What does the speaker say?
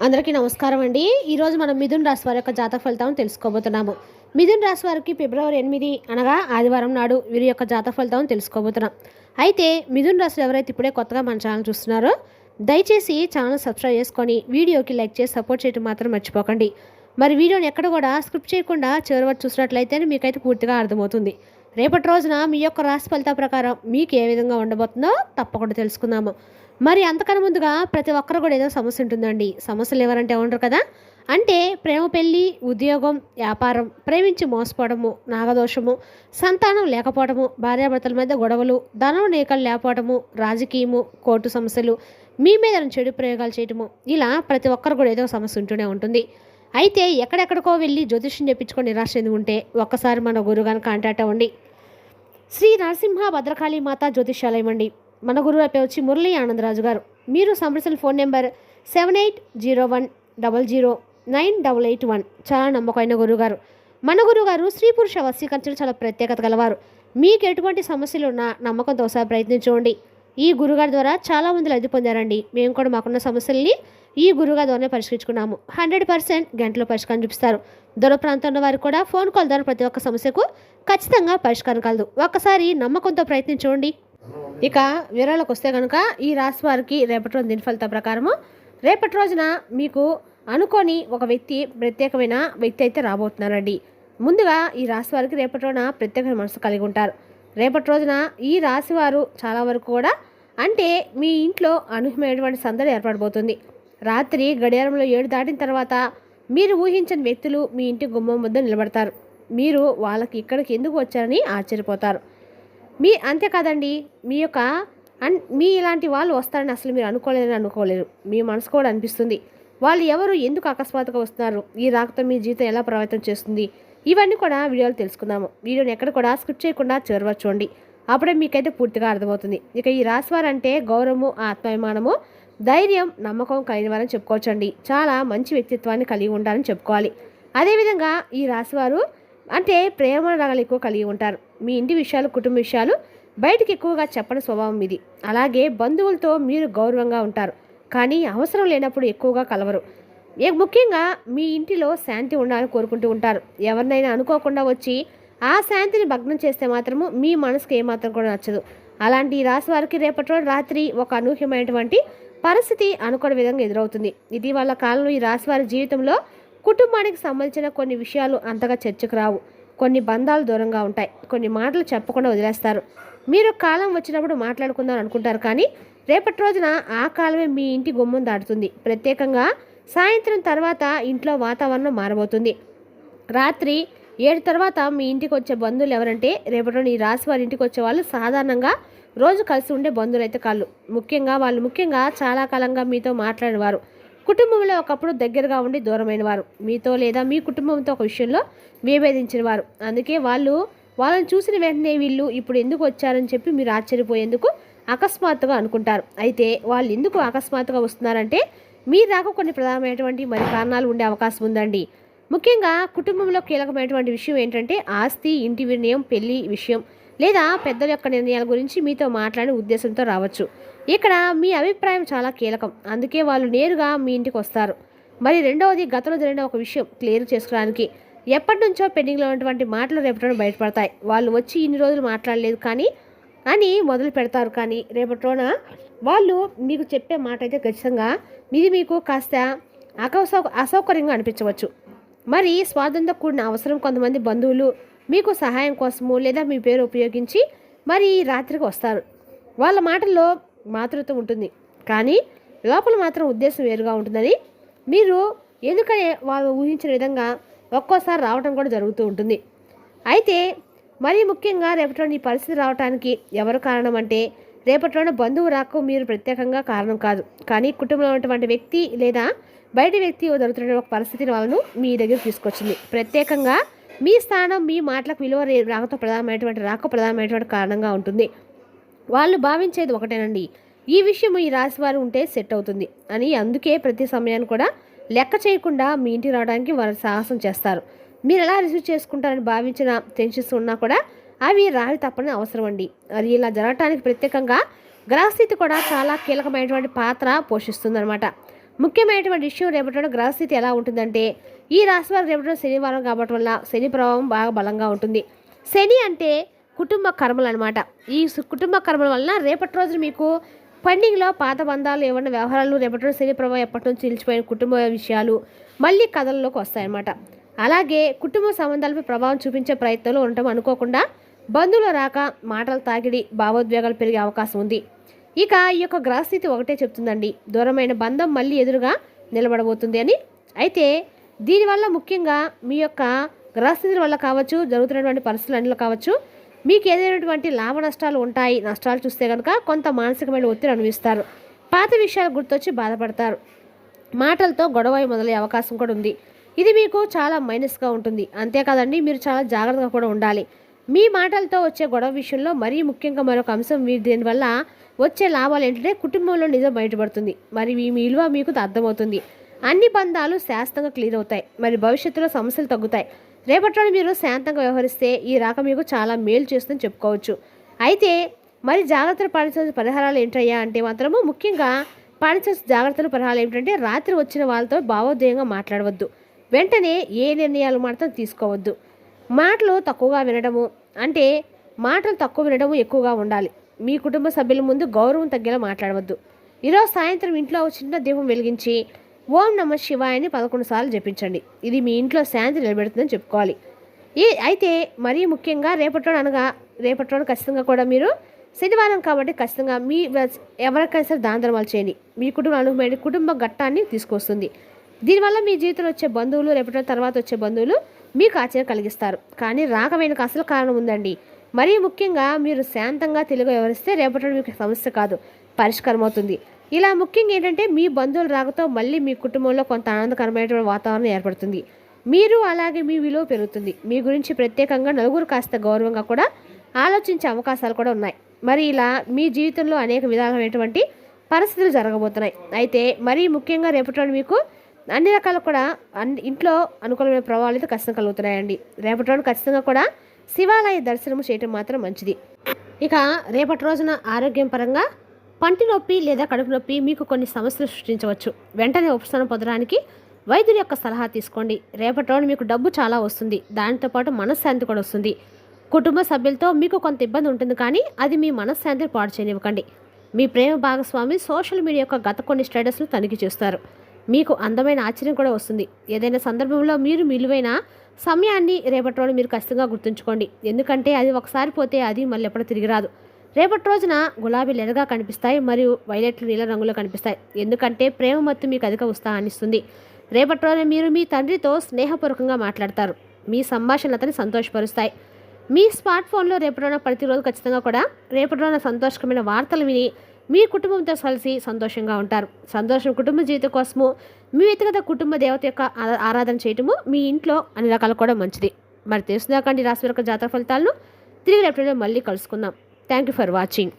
అందరికీ నమస్కారం అండి. ఈరోజు మనం మిథున్ రాశి వారి యొక్క జాతక ఫలితాలను తెలుసుకోబోతున్నాము. మిథున్ రాశి వారికి ఫిబ్రవరి ఎనిమిది అనగా ఆదివారం నాడు వీరి యొక్క జాతక ఫలితాలను తెలుసుకోబోతున్నాం. అయితే మిథున్ రాశులు ఎవరైతే ఇప్పుడే కొత్తగా మన ఛానల్ చూస్తున్నారో దయచేసి ఛానల్ సబ్స్క్రైబ్ చేసుకొని వీడియోకి లైక్ చేసి సపోర్ట్ చేయడం మాత్రం మర్చిపోకండి. మరి వీడియోని ఎక్కడ కూడా స్క్రిప్ట్ చేయకుండా చివరి వరకు చూసినట్లయితే మీకైతే పూర్తిగా అర్థమవుతుంది. రేపటి రోజున మీ యొక్క రాశి ఫలితాల ప్రకారం మీకు ఏ విధంగా ఉండబోతుందో తప్పకుండా తెలుసుకుందాము. మరి అంతకన్నా ముందుగా ప్రతి ఒక్కరు కూడా ఏదో సమస్య ఉంటుందండి. సమస్యలు ఎవరంటే ఉండరు కదా? అంటే ప్రేమ పెళ్ళి ఉద్యోగం వ్యాపారం ప్రేమించి మోసపోవడము నాగదోషము సంతానం లేకపోవడము భార్యాభర్తల మధ్య గొడవలు ధనం నేకలు లేకపోవడము రాజకీయము కోర్టు సమస్యలు మీ మీద చెడు ప్రయోగాలు చేయటము ఇలా ప్రతి ఒక్కరు కూడా ఏదో సమస్య ఉంటూనే ఉంటుంది. అయితే ఎక్కడెక్కడికో వెళ్ళి జ్యోతిష్యం చెప్పించుకొని నిరాశ చెంది ఉంటే ఒక్కసారి మన గురుగారిని కాంటాక్ట్ అవ్వండి. శ్రీ నరసింహ భద్రకాళి మాత జ్యోతిష్యాలయం అండి. మన గురువు అయిపోయి వచ్చి మురళీ ఆనందరాజు గారు. మీరు సంప్రదించిన phone number seven eight zero one double zero nine double eight one. చాలా నమ్మకమైన గురువుగారు. మన గురువుగారు స్త్రీ పురుష వశీకరించడం చాలా ప్రత్యేకత గలవారు. మీకు ఎటువంటి సమస్యలు ఉన్నా నమ్మకంతో ఒకసారి ప్రయత్నించండి. ఈ గురుగారి ద్వారా చాలామంది లబ్ధి పొందారండి. మేము కూడా మాకున్న సమస్యల్ని ఈ గురుగారి ద్వారానే పరిష్కరించుకున్నాము. హండ్రెడ్ పర్సెంట్ గంటలో పరిష్కారం చూపిస్తారు. దూర ప్రాంతంలో వారు కూడా ఫోన్ కాల్ ద్వారా ప్రతి ఒక్క సమస్యకు ఖచ్చితంగా పరిష్కారం కలదు. ఒక్కసారి నమ్మకంతో ప్రయత్నించండి. ఇక వివరాలకు వస్తే కనుక ఈ రాశి వారికి రేపటి రోజు దినఫలిత ప్రకారము రేపటి రోజున మీకు అనుకోని ఒక వ్యక్తి ప్రత్యేకమైన వ్యక్తి అయితే రాబోతున్నారండి. ముందుగా ఈ రాశి వారికి రేపటి రోజున ప్రత్యేకమైన మనసు కలిగి ఉంటారు. రేపటి రోజున ఈ రాశి వారు చాలా వరకు కూడా అంటే మీ ఇంట్లో అనూహ్యమైనటువంటి సందడి ఏర్పడబోతుంది. రాత్రి గడియారంలో ఏడు దాటిన తర్వాత మీరు ఊహించని వ్యక్తులు మీ ఇంటి గుమ్మం వద్ద నిలబడతారు. మీరు వాళ్ళకి ఇక్కడికి ఎందుకు వచ్చారని ఆశ్చర్యపోతారు. మీ అంతేకాదండి మీ యొక్క అన్ మీ ఇలాంటి వాళ్ళు వస్తారని అసలు మీరు అనుకోలేదని అనుకోలేరు. మీ మనసు కూడా అనిపిస్తుంది. వాళ్ళు ఎవరు ఎందుకు అకస్మాత్తుగా వస్తున్నారు? ఈ రాకతో మీ జీవితం ఎలా ప్రభావితం చేస్తుంది? ఇవన్నీ కూడా వీడియోలు తెలుసుకుందాము. వీడియోని ఎక్కడ కూడా స్కిప్ చేయకుండా చివరి చూడండి. అప్పుడే మీకైతే పూర్తిగా అర్థమవుతుంది. ఇక ఈ రాశివారు అంటే గౌరవము ఆత్మాభిమానము ధైర్యం నమ్మకం కలిగిన వారని చెప్పుకోవచ్చండి. చాలా మంచి వ్యక్తిత్వాన్ని కలిగి ఉండాలని చెప్పుకోవాలి. అదేవిధంగా ఈ రాశివారు అంటే ప్రేమ రగలు ఎక్కువ కలిగి ఉంటారు. మీ ఇంటి విషయాలు కుటుంబ విషయాలు బయటికి ఎక్కువగా చెప్పని స్వభావం ఇది. అలాగే బంధువులతో మీరు గౌరవంగా ఉంటారు. కానీ అవసరం లేనప్పుడు ఎక్కువగా కలవరు. ముఖ్యంగా మీ ఇంటిలో శాంతి ఉండాలని కోరుకుంటూ ఉంటారు. ఎవరినైనా అనుకోకుండా వచ్చి ఆ శాంతిని భగ్నం చేస్తే మాత్రము మీ మనసుకు ఏమాత్రం కూడా నచ్చదు. అలాంటి ఈ రాశి వారికి రేపటి రోజు రాత్రి ఒక అనూహ్యమైనటువంటి పరిస్థితి అనుకోని విధంగా ఎదురవుతుంది. ఇది కాలంలో ఈ రాశి వారి జీవితంలో కుటుంబానికి సంబంధించిన కొన్ని విషయాలు అంతగా చర్చకు రావు. కొన్ని బంధాలు దూరంగా ఉంటాయి. కొన్ని మాటలు చెప్పకుండా వదిలేస్తారు. మీరు కాలం వచ్చినప్పుడు మాట్లాడుకుందాం అనుకుంటారు కానీ రేపటి రోజున ఆ కాలమే మీ ఇంటి గుమ్మం దాటుతుంది. ప్రత్యేకంగా సాయంత్రం తర్వాత ఇంట్లో వాతావరణం మారబోతుంది. రాత్రి ఏడు తర్వాత మీ ఇంటికి వచ్చే బంధువులు ఎవరంటే రేపటి రోజు ఈ రాశి వారి ఇంటికి వచ్చే వాళ్ళు సాధారణంగా రోజు కలిసి ఉండే బంధువులు అయితే కాళ్ళు. ముఖ్యంగా వాళ్ళు ముఖ్యంగా చాలా కాలంగా మీతో మాట్లాడేవారు. కుటుంబంలో ఒకప్పుడు దగ్గరగా ఉండి దూరమైన వారు. మీతో లేదా మీ కుటుంబంతో ఒక విషయంలో విభేదించిన వారు. అందుకే వాళ్ళు వాళ్ళని చూసిన వెంటనే వీళ్ళు ఇప్పుడు ఎందుకు వచ్చారని చెప్పి మీరు ఆశ్చర్యపోయేందుకు అకస్మాత్తుగా అనుకుంటారు. అయితే వాళ్ళు ఎందుకు అకస్మాత్తుగా వస్తున్నారంటే మీ రాక కొన్ని ప్రధానమైనటువంటి మరి కారణాలు ఉండే అవకాశం ఉందండి. ముఖ్యంగా కుటుంబంలో కీలకమైనటువంటి విషయం ఏంటంటే ఆస్తి ఇంటి నిర్ణయం పెళ్ళి విషయం. లేదా పెద్దల యొక్క నిర్ణయాల గురించి మీతో మాట్లాడే ఉద్దేశంతో రావచ్చు. ఇక్కడ మీ అభిప్రాయం చాలా కీలకం. అందుకే వాళ్ళు నేరుగా మీ ఇంటికి వస్తారు. మరి రెండవది గతంలో జరిగిన ఒక విషయం క్లియర్ చేసుకోవడానికి. ఎప్పటి నుంచో పెండింగ్లో ఉన్నటువంటి మాటలు రేపటి బయటపడతాయి. వాళ్ళు వచ్చి ఇన్ని రోజులు మాట్లాడలేదు కానీ అని మొదలు పెడతారు కానీ రేపటిలోన వాళ్ళు మీకు చెప్పే మాట అయితే ఖచ్చితంగా ఇది మీకు కాస్త అకౌసౌ అసౌకర్యంగా అనిపించవచ్చు. మరి స్వార్థంతో కూడిన అవసరం కొంతమంది బంధువులు మీకు సహాయం కోసము లేదా మీ పేరు ఉపయోగించి మరి ఈ రాత్రికి వస్తారు. వాళ్ళ మాటల్లో మాతృత్వం ఉంటుంది. కానీ లోపల మాత్రం ఉద్దేశం వేరుగా ఉంటుందని మీరు ఎందుకనే వాళ్ళు ఊహించిన విధంగా ఒక్కోసారి రావడం కూడా జరుగుతూ ఉంటుంది. అయితే మరీ ముఖ్యంగా రేపటిలోని ఈ పరిస్థితి రావడానికి ఎవరు కారణం అంటే రేపటిలోని బంధువు రాకు మీరు ప్రత్యేకంగా కారణం కాదు. కానీ కుటుంబంలో ఉన్నటువంటి వ్యక్తి లేదా బయట వ్యక్తి జరుగుతున్న ఒక పరిస్థితిని వాళ్ళను మీ దగ్గర తీసుకొచ్చింది. ప్రత్యేకంగా మీ స్థానం మీ మాటలకు విలువ రాకతో ప్రధానమైనటువంటి రాక ప్రధానమైనటువంటి కారణంగా ఉంటుంది. వాళ్ళు భావించేది ఒకటేనండి. ఈ విషయం ఈ రాశి వారు ఉంటే సెట్ అవుతుంది అని అందుకే ప్రతి సమయాన్ని కూడా లెక్క చేయకుండా మీ ఇంటికి రావడానికి వారు సాహసం చేస్తారు. మీరు ఎలా రిసీవ్ చేసుకుంటారని భావించిన టెన్షన్స్ ఉన్నా కూడా అవి రావి తప్పని అవసరం అండి అది ఇలా జరగటానికి ప్రత్యేకంగా గ్రహస్థితి కూడా చాలా కీలకమైనటువంటి పాత్ర పోషిస్తుందన్నమాట. ముఖ్యమైనటువంటి ఇష్యూ రేపటి గ్రహస్థితి ఎలా ఉంటుందంటే ఈ రాశి వారు రేపటి శనివారం కాబట్టి వల్ల శని ప్రభావం బాగా బలంగా ఉంటుంది. శని అంటే కుటుంబ కర్మలు అనమాట ఈ కుటుంబ కర్మల వలన రేపటి రోజున మీకు పెండింగ్లో పాత బంధాలు ఏమన్నా వ్యవహారాలు రేపటి రోజు శని ప్రభావం ఎప్పటి నుంచి నిలిచిపోయిన కుటుంబ విషయాలు మళ్ళీ కథల్లోకి వస్తాయన్నమాట అలాగే కుటుంబ సంబంధాలపై ప్రభావం చూపించే ప్రయత్నంలో ఉండటం అనుకోకుండా బంధువుల రాక మాటల తాకిడి భావోద్వేగాలు పెరిగే అవకాశం ఉంది. ఇక ఈ యొక్క గ్రహస్థితి ఒకటే చెప్తుందండి. దూరమైన బంధం మళ్ళీ ఎదురుగా నిలబడబోతుంది అని. అయితే దీనివల్ల ముఖ్యంగా మీ యొక్క గ్రహస్థితి వల్ల కావచ్చు జరుగుతున్నటువంటి పరిస్థితులన్నిలో కావచ్చు మీకు ఏదైనటువంటి లాభ నష్టాలు ఉంటాయి నష్టాలు చూస్తే కనుక కొంత మానసికమైన ఒత్తిడి అనుభవిస్తారు. పాత విషయాలు గుర్తొచ్చి బాధపడతారు. మాటలతో గొడవ మొదలయ్యే అవకాశం కూడా ఉంది. ఇది మీకు చాలా మైనస్గా ఉంటుంది. అంతేకాదండి మీరు చాలా జాగ్రత్తగా కూడా ఉండాలి. మీ మాటలతో వచ్చే గొడవ విషయంలో మరీ ముఖ్యంగా మరొక అంశం మీ దీనివల్ల వచ్చే లాభాలు ఏంటంటే కుటుంబంలో నిజం బయటపడుతుంది. మరి మీ విలువ మీకు అర్థమవుతుంది. అన్ని బంధాలు శాస్త్రంగా క్లియర్ అవుతాయి. మరి భవిష్యత్తులో సమస్యలు తగ్గుతాయి. రేపట్లో మీరు శాంతంగా వ్యవహరిస్తే ఈ రాక మీకు చాలా మేలు చేస్తుందని చెప్పుకోవచ్చు. అయితే మరి జాగ్రత్తలు పాటించాల్సిన పరిహారాలు ఏంటయ్యా అంటే మాత్రము ముఖ్యంగా పాటించాల్సిన జాగ్రత్తలు పరిహారాలు ఏమిటంటే రాత్రి వచ్చిన వాళ్ళతో భావోద్వేగంగా మాట్లాడవద్దు. వెంటనే ఏ నిర్ణయాలు మాత్రం తీసుకోవద్దు. మాటలు తక్కువగా వినడము అంటే మాటలు తక్కువ వినడము ఎక్కువగా ఉండాలి. మీ కుటుంబ సభ్యుల ముందు గౌరవం తగ్గేలా మాట్లాడవద్దు. ఈరోజు సాయంత్రం ఇంట్లో చిన్న దీపం వెలిగించి ఓం నమ శివాయని పదకొండు సార్లు జపించండి. ఇది మీ ఇంట్లో శాంతి నిలబెడుతుందని చెప్పుకోవాలి. ఈ అయితే మరీ ముఖ్యంగా రేపటి అనగా రేపటి ఖచ్చితంగా కూడా మీరు శనివారం కాబట్టి ఖచ్చితంగా మీ ఎవరికైనా సరే దాన ధర్మాలు చేయండి. మీ కుటుంబ అనుభవమైన కుటుంబ ఘట్టాన్ని తీసుకొస్తుంది. దీనివల్ల మీ జీవితంలో వచ్చే బంధువులు రేపటి తర్వాత వచ్చే బంధువులు మీకు ఆశ్చర్యం కలిగిస్తారు. కానీ రాక అసలు కారణం ఉందండి. మరీ ముఖ్యంగా మీరు శాంతంగా తెలుగు వ్యవహరిస్తే రేపటి మీకు సమస్య కాదు. పరిష్కారం అవుతుంది. ఇలా ముఖ్యంగా ఏంటంటే మీ బంధువుల రాకతో మళ్ళీ మీ కుటుంబంలో కొంత ఆనందకరమైనటువంటి వాతావరణం ఏర్పడుతుంది. మీరు అలాగే మీ విలువ పెరుగుతుంది. మీ గురించి ప్రత్యేకంగా నలుగురు కాస్త గౌరవంగా కూడా ఆలోచించే అవకాశాలు కూడా ఉన్నాయి. మరి ఇలా మీ జీవితంలో అనేక విధాలైనటువంటి పరిస్థితులు జరగబోతున్నాయి. అయితే మరీ ముఖ్యంగా రేపటి మీకు అన్ని రకాల కూడా అన్ని ఇంట్లో అనుకూలమైన ప్రభావాలు అయితే ఖచ్చితంగా కలుగుతున్నాయండి. రేపటి రోజు ఖచ్చితంగా కూడా శివాలయ దర్శనం చేయటం మాత్రం మంచిది. ఇక రేపటి రోజున ఆరోగ్యం పరంగా పంటి నొప్పి లేదా కడుపు నొప్పి మీకు కొన్ని సమస్యలు సృష్టించవచ్చు. వెంటనే ఉపశమనం పొందడానికి వైద్యుడి యొక్క సలహా తీసుకోండి. రేపటి రోజు మీకు డబ్బు చాలా వస్తుంది. దానితో పాటు మనశ్శాంతి కూడా వస్తుంది. కుటుంబ సభ్యులతో మీకు కొంత ఇబ్బంది ఉంటుంది కానీ అది మీ మనశ్శాంతిని పాడు చేయనివ్వకండి. మీ ప్రేమ భాగస్వామి సోషల్ మీడియా యొక్క గత కొన్ని స్టేటస్లు తనిఖీ చేస్తారు. మీకు అందమైన ఆశ్చర్యం కూడా వస్తుంది. ఏదైనా సందర్భంలో మీరు విలువైన సమయాన్ని రేపటి రోజు మీరు ఖచ్చితంగా గుర్తుంచుకోండి. ఎందుకంటే అది ఒకసారి పోతే అది మళ్ళీ ఎప్పుడు తిరిగి రాదు. రేపటి రోజున గులాబీ ఎర్రగా కనిపిస్తాయి మరియు వైలెట్లు నీల రంగులో కనిపిస్తాయి. ఎందుకంటే ప్రేమ మత్తు మీకు అధిక ఉత్సాహాన్ని ఇస్తుంది. రేపటి రోజున మీరు మీ తండ్రితో స్నేహపూర్వకంగా మాట్లాడతారు. మీ సంభాషణలు అతని సంతోషపరుస్తాయి. మీ స్మార్ట్ ఫోన్లో రేపటి రోజున ప్రతిరోజు ఖచ్చితంగా కూడా రేపటి రోజున సంతోషకరమైన వార్తలు విని మీ కుటుంబంతో కలిసి సంతోషంగా ఉంటారు. సంతోషం కుటుంబ జీవితం కోసము మీ వ్యక్తిగత కుటుంబ దేవత యొక్క ఆరాధన చేయటము మీ ఇంట్లో అన్ని రకాలు కూడా మంచిది. మరి తెలుసుదాకండి రాశి యొక్క జాతక ఫలితాలను తిరిగి రేపటిలో మళ్ళీ కలుసుకుందాం. Thank you for watching